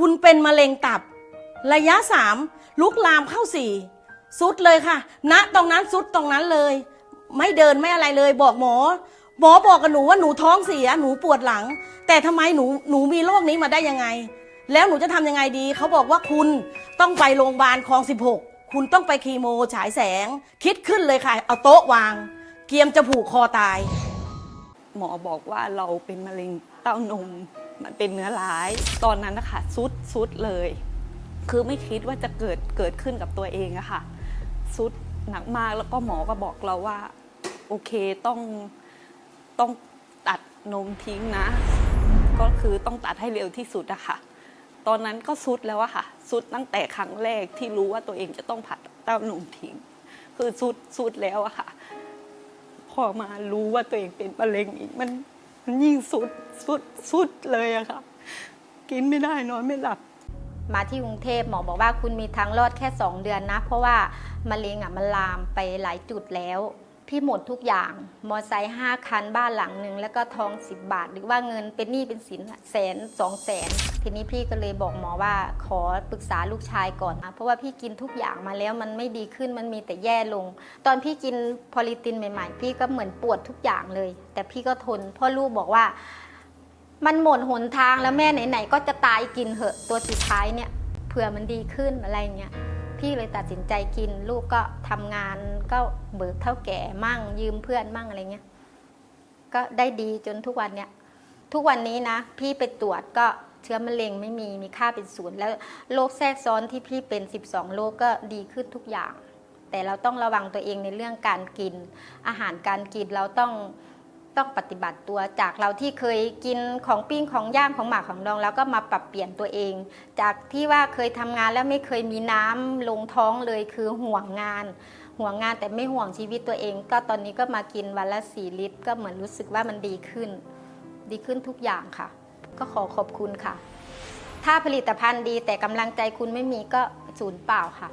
คุณเป็นมะเร็งตับ ระยะสามลุกลามเข้าสี่สุดเลยค่ะณตรงนั้นสุดตรงนั้นเลย ไม่เดินไม่อะไรเลยบอกหมอ หมอบอกกับหนูว่าหนูท้องเสียหนูปวดหลัง แต่ทำไมหนูหนูมีโรคนี้มาได้ยังไง แล้วหนูจะทำยังไงดี เขาบอกว่าคุณต้องไปโรงพยาบาลคลอง 16 คุณต้องไปคีโมฉายแสง คิดขึ้นเลยค่ะ เอาโต๊ะวาง เกียมจะผูกคอตาย หมอบอกว่าเราเป็นมะเร็งเต้านมมันเป็นเนื้อร้าย ตอนนั้นนะคะสุดสุดเลย คือไม่คิดว่าจะเกิดเกิดขึ้นกับตัวเองอะค่ะสุดหนักมากแล้วก็หมอก็บอกเราว่า โอเคต้องต้องตัดนมทิ้งนะ ก็คือต้องตัดให้เร็วที่สุดอะค่ะ ตอนนั้นก็สุดแล้วอะค่ะสุดตั้งแต่ครั้งแรกที่รู้ว่าตัวเองจะต้องผัดเต้านมทิ้ง คือสุดสุดแล้วอะค่ะ อมารู้ว่าตัวเองเป็นมะเร็งอีกมันมันยิ่งสุดสุดสุดเลยอะค่ะ กินไม่ได้นอนไม่หลับ มาที่กรุงเทพหมอบอกว่าคุณมีทางรอดแค่ 2 เดือนนะ เพราะว่ามะเร็งอะมันลามไปหลายจุดแล้ว พี่หมดทุกอย่าง มอไซค์ห้าคันบ้านหลังหนึ่งแล้วก็ทอง10บบาท หรือว่าเงินเป็นหนี้เป็นสินแสนสองแสนทีนี้พี่ก็เลยบอกหมอว่าขอปรึกษาลูกชายก่อนเพราะว่าพี่กินทุกอย่างมาแล้วมันไม่ดีขึ้นมันมีแต่แย่ลง ตอนพี่กินพอลิตินใหม่ ๆ พี่ก็เหมือนปวดทุกอย่างเลย แต่พี่ก็ทนพ่อลูกบอกว่า มันหมดหนทางแล้วแม่ไหนๆก็จะตายกินเหอะตัวสุดท้ายเนี่ยเผื่อมันดีขึ้นอะไรเงี้ย พี่เลยตัดสินใจกิน ลูกก็ทำงานก็เบิกเท่าแก่มั่ง ยืมเพื่อนมั่งอะไรเงี้ยก็ได้ดีจนทุกวันเนี่ยทุกวันนี้นะ พี่ไปตรวจก็เชื้อมะเร็งไม่มีมีค่าเป็นศูนย์แล้วโรคแทรกซ้อนที่พี่เป็น 12โรคก็ดีขึ้นทุกอย่าง แต่เราต้องระวังตัวเองในเรื่องการกิน อาหารการกินเราต้อง ต้องปฏิบัติตัวจากเราที่เคยกินของปิ้งของย่างของหมักของดอง แล้วก็มาปรับเปลี่ยนตัวเอง จากที่ว่าเคยทำงานแล้วไม่เคยมีน้ำลงท้องเลยคือห่วงงาน ห่วงงานแต่ไม่ห่วงชีวิตตัวเอง ก็ตอนนี้ก็มากินวันละสี่ลิตร ก็เหมือนรู้สึกว่ามันดีขึ้น ดีขึ้นทุกอย่างค่ะ ก็ขอขอบคุณค่ะ ถ้าผลิตภัณฑ์ดีแต่กำลังใจคุณไม่มีก็ศูนย์เปล่าค่ะ